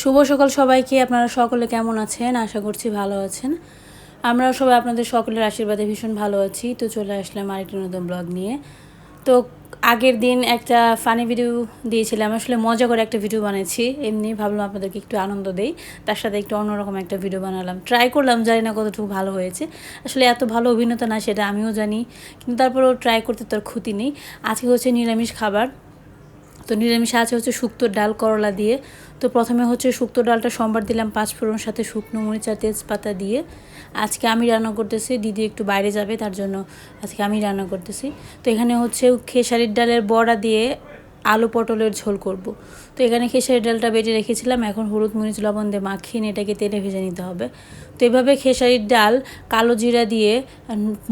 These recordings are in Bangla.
শুভ সকাল সবাইকে, আপনারা সকলে কেমন আছেন? আশা করছি ভালো আছেন। আমরাও সবাই আপনাদের সকলের আশীর্বাদে ভীষণ ভালো আছি। তো চলে আসলাম আরেকটি নতুন ব্লগ নিয়ে। তো আগের দিন একটা ফানি ভিডিও দিয়েছিলাম। আসলে মজা করে একটা ভিডিও বানিয়েছি এমনি ভাবলাম আপনাদেরকে একটু আনন্দ দেই। তার সাথে একটু অন্যরকম একটা ভিডিও বানালাম। ট্রাই করলাম, জানি না কতটুকু ভালো হয়েছে। আসলে এত ভালো অভিনেতা না, সেটা আমিও জানি। কিন্তু তারপরেও ট্রাই করতে তোর ক্ষতি নেই। আজকে হচ্ছে নিরামিষ খাবার। তো নিরামিষ আছে হচ্ছে শুক্তোর ডাল, করলা দিয়ে। তো প্রথমে হচ্ছে শুক্তো ডালটা সোমবার দিলাম পাঁচ ফোড়ন সাথে শুকনো মরিচ আর তেজপাতা দিয়ে। আজকে আমি রান্না করতেছি, দিদি একটু বাইরে যাবে, তার জন্য আজকে আমি রান্না করতেছি। তো এখানে হচ্ছে খেসারির ডালের বড়া দিয়ে আলু পটলের ঝোল করব। তো এখানে খেসারির ডালটা বেটে রেখেছিলাম, এখন হলুদ মরিচ, লবণ দিয়ে মাখিয়ে এটাকে তেলে ভেজে নিতে হবে। তো এভাবে খেসারির ডাল কালো জিরা দিয়ে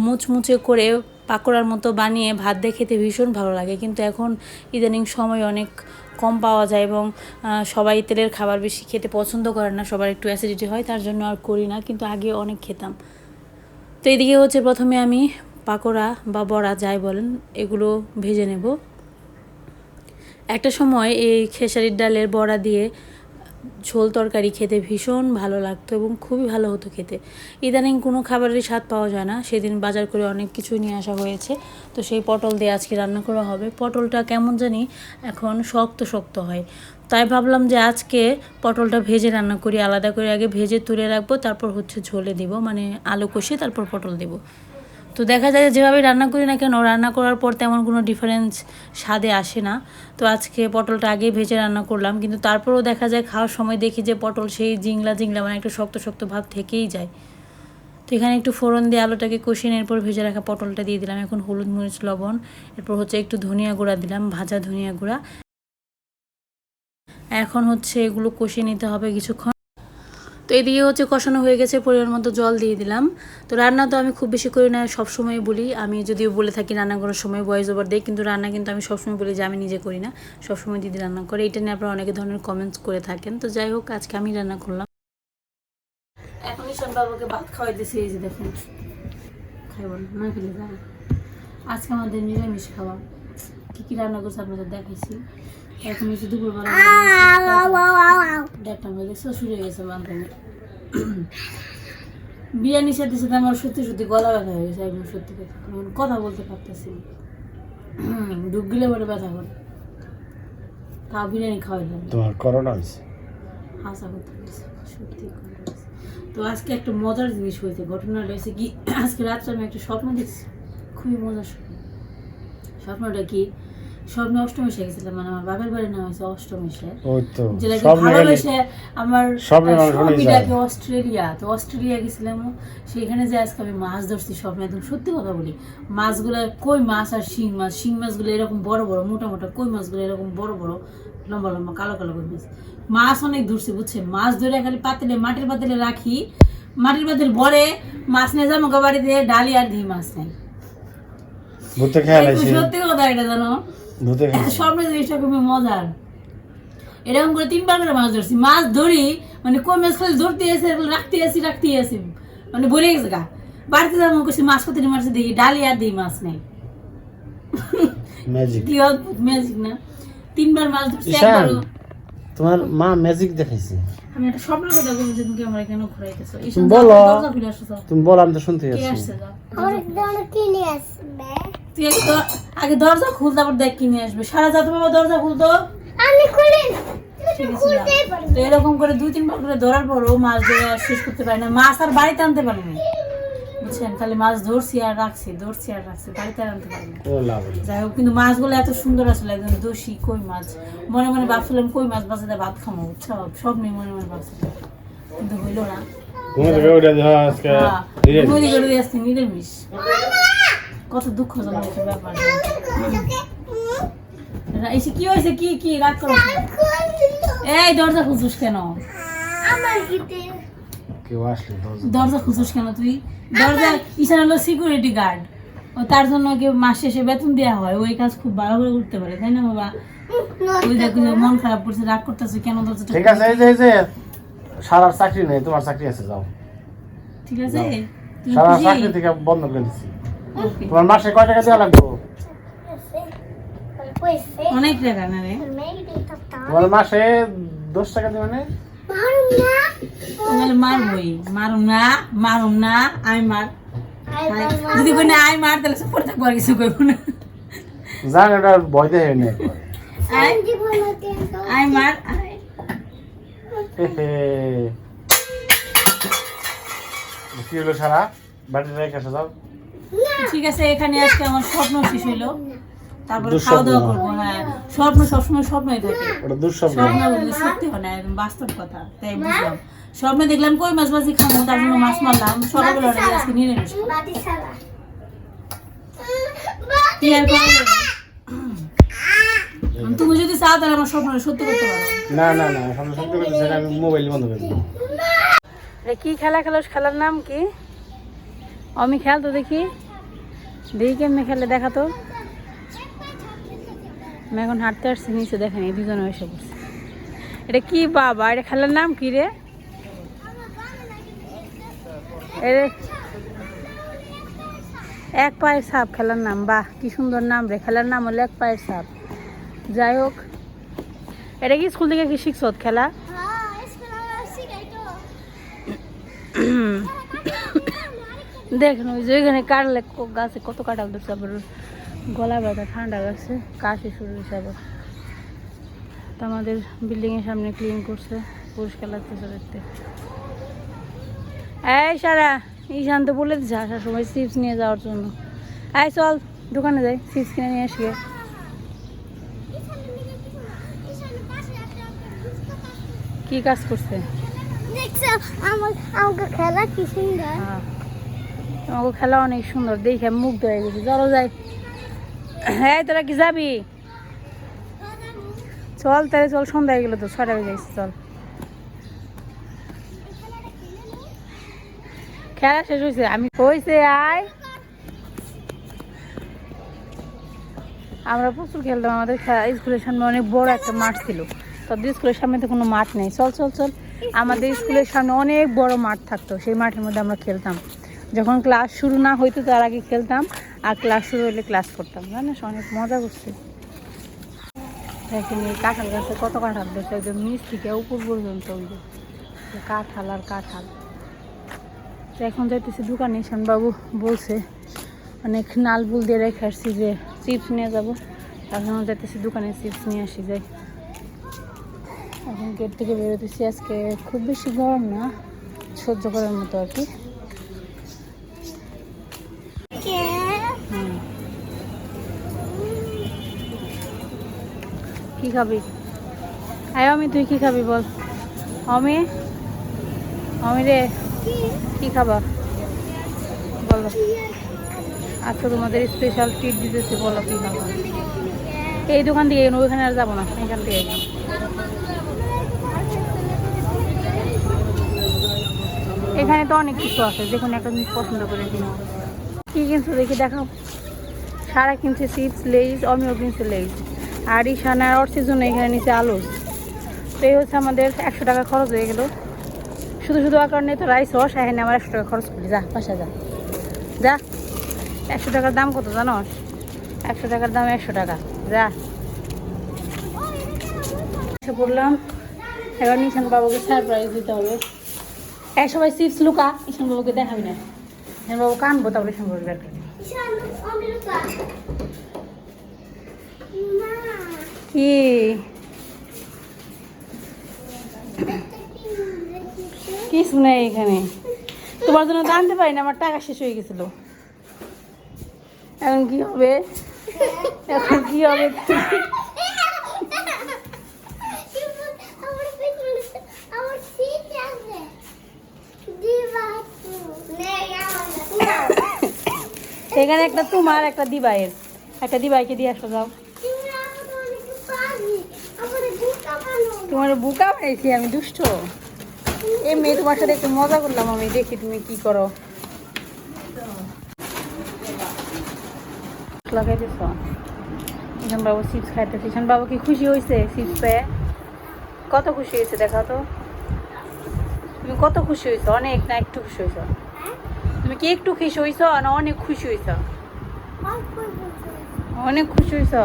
মুচমুচে করে পাকোড়ার মতো বানিয়ে ভাত দিয়ে খেতে ভীষণ ভালো লাগে। কিন্তু এখন ইদানিং সময় অনেক কম পাওয়া যায় এবং সবাই তেলের খাবার বেশি খেতে পছন্দ করে না, সবার একটু অ্যাসিডিটি হয়, তার জন্য আর করি না, কিন্তু আগে অনেক খেতাম। তো এদিকে হচ্ছে প্রথমে আমি পাকোড়া বা বড়া যাই বলেন, এগুলো ভেজে নেব। একটা সময় এই খেসারির ডালের বড়া দিয়ে ঝোল তরকারি খেতে ভীষণ ভালো লাগতো এবং খুবই ভালো হতো খেতে। ইদানিং কোনো খাবারেরই স্বাদ পাওয়া যায় না। সেদিন বাজার করে অনেক কিছু নিয়ে আসা হয়েছে। তো সেই পটল দিয়ে আজকে রান্না করা হবে। পটলটা কেমন জানি এখন শক্ত শক্ত হয়। তাই ভাবলাম যে আজকে পটলটা ভেজে রান্না করি, আলাদা করে আগে ভেজে তুলে রাখব, তারপর হচ্ছে ঝোলে দিব। মানে আলু কষিয়ে তারপর পটল দেব। তো দেখা যায় যেভাবে রান্না করি না কেন, রান্না করার পর তেমন কোনো ডিফারেন্স স্বাদে আসে না। তো আজকে পটলটা আগে ভেজে রান্না করলাম, কিন্তু তারপরেও দেখা যায় খাওয়ার সময় দেখি যে পটল সেই জিংলা জিংলা মানে একটু শক্ত শক্ত ভাব থেকেই যায়। তো এখানে একটু ফোড়ন দিয়ে আলুটাকে কষিয়ে এরপর ভেজে রাখা পটলটা দিয়ে দিলাম। এখন হলুদ মরিচ, লবণ, এরপর হচ্ছে একটু ধনিয়া গুঁড়া দিলাম, ভাজা ধনিয়া গুঁড়া। এখন হচ্ছে এগুলো কষিয়ে নিতে হবে কিছুক্ষণ। তো এদিকে হচ্ছে কষানো হয়ে গেছে, পরিমাণ মতো জল দিয়ে দিলাম। তো রান্না তো আমি খুব বেশি করি না, সবসময় বলি। আমি যদিও বলে থাকি রান্না করার সময় ভয়েস ওভার দিই কিন্তু রান্না কিন্তু আমি সবসময় বলি যে আমি নিজে করি না, সবসময় দিদি রান্না করে। এটা নিয়ে আপনারা অনেক ধরনের কমেন্টস করে থাকেন। তো যাই হোক, আজকে আমি রান্না করলাম। এখন ঈশান বাবাকে ভাত খাওয়াইতেছি এই যে দেখুন। না। আজকে আমাদের নিরামিষ খাওয়া। কী কী রান্না করছে আপনাদের দেখাইছি। এখন হচ্ছে দুপুরবেলা গেছে। শুরু গেছে বিরিয়ানি সাথে সাথে আমার সত্যি সত্যি গলা ব্যথা হয়ে গেছে একদম সত্যি কথা। কথা বলতে পারতেছি ডুব গেলে ব্যথা করে। তাও বিরিয়ানি খাওয়াইলাম। তোমার করোনা হয়েছে? হাসা করতে সত্যি তো আজকে একটা মজার জিনিস হয়েছে ঘটনা হয়েছে কি আজকে রাত্রে আমি একটা স্বপ্ন দেখছি। খুবই মজার স্বপ্ন। স্বপ্নটা কি অষ্টমীশে গেছিলাম মানে আমার নাম হয়েছে যেটাকে সব ভালোবেসে আমার অস্ট্রেলিয়া তো অস্ট্রেলিয়া গেছিলাম। সেখানে যে আজকে আমি মাছ ধরছি স্বপ্নে একদম সত্যি কথা বলি মাছগুলো কই মাছ আর শিং মাছ? শিং মাছগুলো এরকম বড় বড় মোটা মোটা কই মাছগুলো এরকম বড় বড় লম্বা লম্বা কালো কালো কই মাছ? মাছ অনেক ধরছি বুঝছেন? মাছ ধরে খালি পাতিলে মাটির পাতিলে রাখি মাটির পাতিল ভরে মাছ নিয়ে যাব বাড়িতে ডালি আর দিই মাছ নেই। সত্যি কথা এটা জানো? ভূতে জিনিসটা খুবই মজার। এরকম করে তিনবার করে মাছ ধরছি। মাছ ধরি মানে খালি ধরতে রাখতে আসি রাখতে আসি। মানে ভরে গেছে গা। বাড়িতে যাব করছি মাছ কত দেখি ডালি আর দিই মাছ নেই। ম্যাজিক কি অদ্ভুত ম্যাজিক না। তিনবার মাছ ধরছি তোমার মা ম্যাজিক দেখাইছে। আমি একটা স্বপ্নের কথা বলছি যে তুমি আমার এখানে ঘুরাইতেছো? তুমি বলো। দরজা খুলে আসছো যাও। তুমি বল আমি তো শুনতে কে যাচ্ছি আসছে যাও তুই আগে আগে দরজা খুল তারপর দেখ কিনে আসবে। সারা যাতে বাবা দরজা। এরকম করে দুই তিনবার করে ধরার পরও মাছ ধরা আর শেষ করতে পারি না। মাছ আর বাড়িতে আনতে পারি না। বুঝছেন? খালি মাছ ধরছি আর রাখছি ধরছি আর রাখছি বাড়িতে আর আনতে পারি না। ও লাভ হলো। যাই হোক কিন্তু মাছগুলো এত সুন্দর আসলে একদম দোষী কই মাছ। মনে মনে ভাবছিলাম কই মাছ বাঁচাতে ভাত খামো বুঝছ? সব নেই মনে মনে ভাবছিলাম। কিন্তু হইল না। হ্যাঁ, নিরামিষ। কত দুঃখজনক ব্যাপার। এসে কি হয়েছে? কি কি? রাগ করো। এই দরজা খুঁজুস কেন? কেউ আসলে দরজা দরজা কেন তুই দরজা ইসান হলো সিকিউরিটি গার্ড ও তার জন্য কেউ মাস শেষে বেতন দেওয়া হয় ওই কাজ খুব ভালো করে করতে পারে তাই না বাবা ওই দেখো মন খারাপ করছে রাগ করতেছে কেন দরজাটা ঠিক আছে এই যে এই যে সারার চাকরি নেই তোমার চাকরি আছে যাও ঠিক আছে তুমি সারা খুশি? চাকরি থেকে বন্ধ করে দিচ্ছি তোমার মাসে কয় টাকা দেওয়া লাগবে অনেক টাকা না রে তোমার মাসে দশ টাকা দেবে না মারবই। মারুম না মারুম না আমি মার। যদি কই না আমি মার তাহলে পড়ে থাকব আর কিছু করব না। জান এটা ভয় দেখে নেই আই আই মার আই। কি হলো সারা বাড়িতে রেখে আসো যাও। ঠিক আছে এখানে আজকে আমার স্বপ্ন শেষ হইল। তারপরে খাওয়া দাওয়া করব হ্যাঁ। স্বপ্ন সবসময় স্বপ্নই থাকে। ওটা দুঃস্বপ্ন। স্বপ্ন বললে সত্যি হয় না একদম বাস্তব কথা তাই বুঝলাম। স্বপ্নে দেখলাম কই মাছ বাজি খাব তার জন্য মাছ মারলাম সকালবেলা আজকে নিরামিষ। কি আর তুমি যদি চাও তাহলে আমার স্বপ্ন সত্যি করতে পারো। না না না সামনে সত্যি করতেছে না, আমি মোবাইল বন্ধ করে দিই কি খেলা খেলো খেলার নাম কি? আমি খেল তো দেখি। দেখি কেমনে খেলে দেখা তো। আমি এখন হাঁটতে আসছি নিচে দেখেন এই দুজনে এসে পড়ছে। এটা কি বাবা? এটা খেলার নাম কি রে? এক পায়ের সাপ খেলার নাম বাহ কি সুন্দর নাম রে খেলার নাম হলো এক পায়ের সাপ। যাই হোক এটা কি স্কুল থেকে কি শিখছ খেলা? দেখুন ওই যে ওইখানে কাটলে গাছে কত কাটাল ধরছে আবার গলা ব্যথা ঠান্ডা লাগছে কাশি শুরু হয়েছে আবার। তো আমাদের বিল্ডিংয়ের সামনে ক্লিন করছে পরিষ্কার লাগতেছে দেখতে। এই সারা ঈশান তো বলে দিচ্ছে আসার সময় চিপস নিয়ে যাওয়ার জন্য। এই চল দোকানে যাই চিপস কিনে নিয়ে আসি। কি কাজ করছে? হ্যাঁ। খেলা অনেক সুন্দর দেখে মুগ্ধ হয়ে গেছে। চলো যাই। হ্যাঁ তোরা কি যাবি? চল তাহলে, চল সন্ধ্যা গেলো তো ছটা হয়ে গেছে, চল। খেলা শেষ হয়েছে আমি হয়েছে আয়। আমরা প্রচুর খেলতাম, আমাদের খেলা, স্কুলের সামনে অনেক বড় একটা মাঠ ছিল। তাদের স্কুলের সামনে তো কোনো মাঠ নেই। চল চল চল। আমাদের স্কুলের সামনে অনেক বড় মাঠ থাকতো, সেই মাঠের মধ্যে আমরা খেলতাম। যখন ক্লাস শুরু না হইতো তার আগে খেলতাম, আর ক্লাস শুরু হলে ক্লাস করতাম, জানিস? অনেক মজা করছি। দেখেন এই কাঁঠাল গাছে কত কাঁঠাল ধরছে একদম নিচ থেকে উপর পর্যন্ত ওই যে কাঁঠাল আর কাঁঠাল। তো এখন যাইতেছি দোকানে বাবু বলছে, অনেক নাল বুল দিয়ে রেখে আসছি যে চিপস নিয়ে যাব। এখন যাইতেছি দোকানে চিপস নিয়ে আসি, যাই। এখন গেট থেকে বেরোতেছি আজকে খুব বেশি গরম না, সহ্য করার মতো আর কি। কি খাবি? আয় অমি, তুই কি খাবি বল। অমি? অমি রে, কি খাবা বলো। আজকে তোমাদের স্পেশাল ট্রিট দিতেছি, বলো কি খাবা এই দোকান থেকে ওইখানে আর যাব না, এখান থেকে। এখানে তো অনেক কিছু আছে, যে কোনো একটা জিনিস পছন্দ করে কিনো। কি কিনছো দেখি দেখাও। সারা কিনছে চিপস, লেইস, অমিও কিনছে লেইস। আর ইশানা অর্থের জন্য এখানে নিচে আলু। তো এই হচ্ছে আমাদের একশো টাকা খরচ হয়ে গেল। শুধু শুধু আর কারণে তো রাইস হস এখানে আমার একশো টাকা খরচ করি। যা পাশা যা। যা, একশো টাকার দাম কত জানোস একশো টাকার দাম একশো টাকা। যা। পড়লাম। এবার নিশান বাবুকে সারপ্রাইজ দিতে হবে। এক সবাই চিপস লুকা ঈশান বাবুকে দেখাবি না। ঈশান বাবু কানবো তারপরে ঈশান বাবুকে বের কি? কিছু নেই এখানে? তোমার জন্য তো আনতে পারি না আমার টাকা শেষ হয়ে গেছিল। এখন কি হবে? এখন কি হবে? এখানে একটা তোমার, একটা দিবাইয়ের। একটা দিবাইকে দিয়ে আসো, যাও। তোমার বুকা পাইছি আমি দুষ্ট? এমনি তোমার সাথে একটু মজা করলাম আমি, দেখি তুমি কি করো। লাগাই দিছ ঈশান বাবু চিপস খাইতেছে। ঈশান বাবু কি খুশি হয়েছে চিপস পেয়ে? কত খুশি হয়েছে দেখা তো। তুমি কত খুশি হয়েছো অনেক না একটু খুশি হয়েছো তুমি কি একটু খুশি হয়েছো না অনেক খুশি হয়েছো অনেক খুশি হয়েছো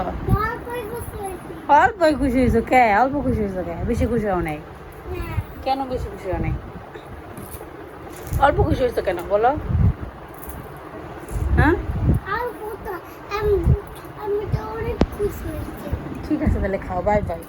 অল্প খুশি হয়েছো কে? অল্প খুশি হয়েছো কে? বেশি খুশি হও নাই। কেন বেশি খুশি হও নাই? অল্প খুশি হয়েছো কেন? বলো। হ্যাঁ ঠিক আছে তাহলে খাও। Bye bye